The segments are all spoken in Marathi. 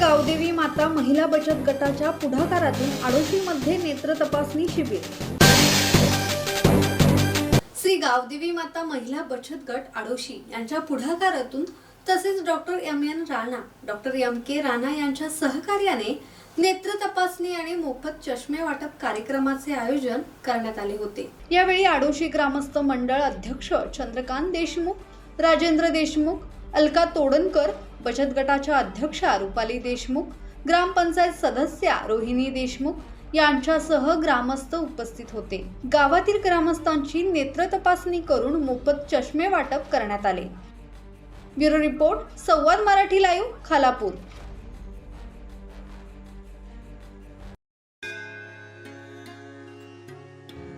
गावदेवी माता महिला बचत गटाच्या पुढाकारातून आडोशीमध्ये नेत्र तपासणी शिबिर. श्री गावदेवी माता महिला बचत गट आडोशी यांच्या पुढाकारातून तसेच doctor M N Rana doctor M K Rana यांच्या सहकार्याने नेत्र तपासणी आणि मोफत चष्मे वाटप कार्यक्रमाचे आयोजन करण्यात आले होते. यावेळी आडोशी ग्रामस्थ मंडळ अध्यक्ष चंद्रकांत देशमुख राजेंद्र देशमुख अलका तोडणकर बचत गटाच्या अध्यक्षा रुपाली देशमुख ग्रामपंचायत सदस्या रोहिणी देशमुख यांच्यासह ग्रामस्थ उपस्थित होते. गावातील ग्रामस्थांची नेत्र तपासणी करून मोफत चष्मे वाटप करण्यात आले. Bureau report Samvad Marathi live Khalapur.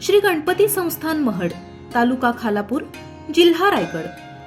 Shri Ganpati संस्थान महड तालुका खालापूर जिल्हा रायगड.